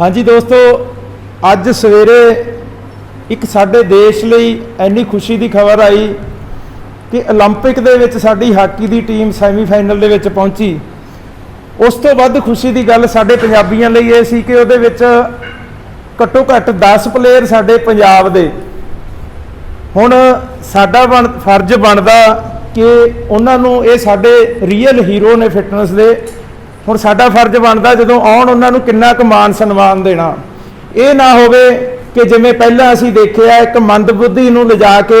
ਹਾਂਜੀ ਦੋਸਤੋ ਅੱਜ ਸਵੇਰੇ ਇੱਕ ਸਾਡੇ ਦੇਸ਼ ਲਈ ਇੰਨੀ ਖੁਸ਼ੀ ਦੀ ਖਬਰ ਆਈ ਕਿ 올림픽 ਦੇ ਵਿੱਚ ਸਾਡੀ ਹਾਕੀ ਦੀ ਟੀਮ ਸੈਮੀਫਾਈਨਲ ਦੇ ਵਿੱਚ ਪਹੁੰਚੀ ਉਸ ਤੋਂ ਵੱਧ ਖੁਸ਼ੀ ਦੀ ਗੱਲ ਸਾਡੇ ਪੰਜਾਬੀਆਂ ਲਈ ਇਹ ਸੀ ਕਿ ਉਹਦੇ ਵਿੱਚ ਘੱਟੋ ਘੱਟ 10 ਪਲੇਅਰ ਸਾਡੇ ਪੰਜਾਬ ਦੇ ਹੁਣ ਸਾਡਾ ਬਣ ਫਰਜ਼ ਬਣਦਾ ਕਿ ਉਹਨਾਂ ਨੂੰ ਇਹ ਸਾਡੇ ਰੀਅਲ ਹੀਰੋ ਨੇ ਫਿਟਨੈਸ ਦੇ ਹੁਣ ਸਾਡਾ ਫਰਜ਼ ਬਣਦਾ ਜਦੋਂ ਆਉਣ ਉਹਨਾਂ ਨੂੰ ਕਿੰਨਾ ਕੁ ਮਾਨ ਸਨਮਾਨ ਦੇਣਾ। ਇਹ ਨਾ ਹੋਵੇ ਕਿ ਜਿਵੇਂ ਪਹਿਲਾਂ ਅਸੀਂ ਦੇਖਿਆ, ਇੱਕ ਮੰਦਬੁੱਧੀ ਨੂੰ ਲਿਜਾ ਕੇ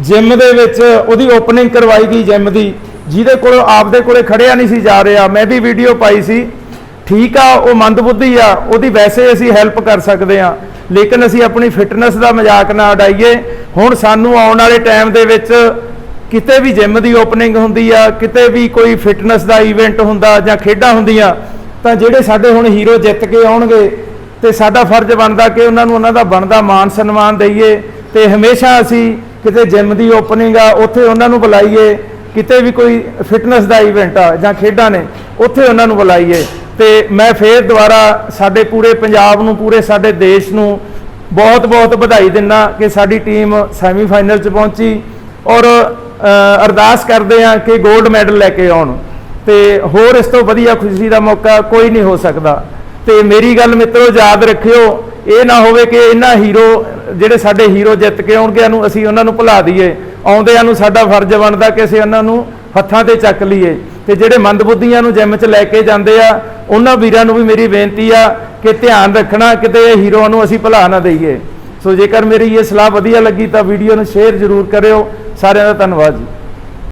ਜਿਮ ਦੇ ਵਿੱਚ ਉਹਦੀ ਓਪਨਿੰਗ ਕਰਵਾਈ ਗਈ ਜਿਮ ਦੀ। ਜਿਹਦੇ ਕੋਲ ਆਪਦੇ ਕੋਲੇ ਖੜਿਆ ਨਹੀਂ ਸੀ ਜਾ ਰਿਹਾ। ਮੈਂ ਵੀ ਵੀਡੀਓ ਪਾਈ ਸੀ। ਠੀਕ ਆ, ਉਹ ਮੰਦਬੁੱਧੀ ਆ, ਉਹਦੀ ਵੈਸੇ ਅਸੀਂ ਹੈਲਪ ਕਰ ਸਕਦੇ ਆ। ਲੇਕਿਨ ਅਸੀਂ ਆਪਣੀ ਫਿਟਨੈਸ ਦਾ ਮਜ਼ਾਕ ਨਾ ਉਡਾਈਏ। ਹੁਣ ਸਾਨੂੰ ਆਉਣ ਵਾਲੇ ਟਾਈਮ ਦੇ ਵਿੱਚ ਕਿਤੇ ਵੀ ਜਿਮ ਦੀ ਓਪਨਿੰਗ ਹੁੰਦੀ ਆ, ਕਿਤੇ ਵੀ ਕੋਈ ਫਿਟਨੈਸ ਦਾ ਇਵੈਂਟ ਹੁੰਦਾ ਜਾਂ ਖੇਡਾਂ ਹੁੰਦੀਆਂ, ਤਾਂ ਜਿਹੜੇ ਸਾਡੇ ਹੁਣ ਹੀਰੋ ਜਿੱਤ ਕੇ ਆਉਣਗੇ ਤੇ ਸਾਡਾ ਫਰਜ਼ ਬਣਦਾ ਕਿ ਉਹਨਾਂ ਨੂੰ ਉਹਨਾਂ ਦਾ ਬਣਦਾ ਮਾਨ ਸਨਮਾਨ ਦਈਏ ਤੇ ਹਮੇਸ਼ਾ ਅਸੀਂ ਕਿਤੇ ਜਿਮ ਦੀ ਓਪਨਿੰਗ ਆ, ਉੱਥੇ ਉਹਨਾਂ ਨੂੰ ਬੁਲਾਈਏ, ਕਿਤੇ ਵੀ ਕੋਈ ਫਿਟਨੈਸ ਦਾ ਇਵੈਂਟ ਆ ਜਾਂ ਖੇਡਾਂ ਨੇ, ਉੱਥੇ ਉਹਨਾਂ ਨੂੰ ਬੁਲਾਈਏ। ਤੇ ਮੈਂ ਫੇਰ ਦੁਬਾਰਾ ਸਾਡੇ ਪੂਰੇ ਪੰਜਾਬ ਨੂੰ, ਪੂਰੇ ਸਾਡੇ ਦੇਸ਼ ਨੂੰ ਬਹੁਤ ਬਹੁਤ ਵਧਾਈ ਦਿੰਦਾ ਕਿ ਸਾਡੀ ਟੀਮ ਸੈਮੀਫਾਈਨਲ 'ਚ ਪਹੁੰਚੀ ਔਰ ਅਰਦਾਸ ਕਰਦੇ ਆ ਕਿ 골ਡ ਮੈਡਲ ਲੈ ਕੇ ਆਉਣ। ਤੇ ਹੋਰ ਇਸ ਤੋਂ ਵਧੀਆ ਖੁਸ਼ੀ ਦਾ ਮੌਕਾ ਕੋਈ ਨਹੀਂ ਹੋ ਸਕਦਾ। ਤੇ ਮੇਰੀ ਗੱਲ ਮਿੱਤਰੋ, ਯਾਦ ਰੱਖਿਓ, ਇਹ ਨਾ ਹੋਵੇ ਕਿ ਇਹਨਾਂ ਹੀਰੋ ਜਿਹੜੇ ਸਾਡੇ ਹੀਰੋ ਜਿੱਤ ਕੇ ਆਉਣਗੇ ਨੂੰ ਅਸੀਂ ਉਹਨਾਂ ਨੂੰ ਭੁਲਾ ਦਈਏ। ਆਉਂਦਿਆਂ ਨੂੰ ਸਾਡਾ ਫਰਜ਼ ਬਣਦਾ ਕਿ ਅਸੀਂ ਉਹਨਾਂ ਨੂੰ ਹੱਥਾਂ ਤੇ ਚੱਕ ਲਈਏ। ਤੇ ਜਿਹੜੇ ਮੰਦਬੁੱਧੀਆਂ ਨੂੰ ਜਿਮ 'ਚ ਲੈ ਕੇ ਜਾਂਦੇ ਆ, ਉਹਨਾਂ ਵੀਰਾਂ ਨੂੰ ਵੀ ਮੇਰੀ ਬੇਨਤੀ ਆ ਕਿ ਧਿਆਨ ਰੱਖਣਾ, ਕਿਤੇ ਇਹ ਹੀਰੋਆਂ ਨੂੰ ਅਸੀਂ ਭੁਲਾ ਨਾ ਦਈਏ। ਸੋ ਜੇਕਰ ਮੇਰੀ ਇਹ ਸਲਾਹ ਵਧੀਆ ਲੱਗੀ ਤਾਂ ਵੀਡੀਓ ਨੂੰ ਸ਼ੇਅਰ ਜ਼ਰੂਰ ਕਰਿਓ। ਸਾਰਿਆਂ ਦਾ ਧੰਨਵਾਦ ਜੀ।